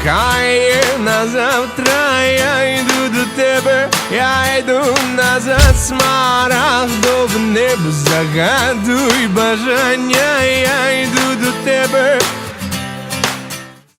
чекає на завтра. Я йду до тебе, я йду назад, смарагдове небо, загадуй бажання, я йду до тебе,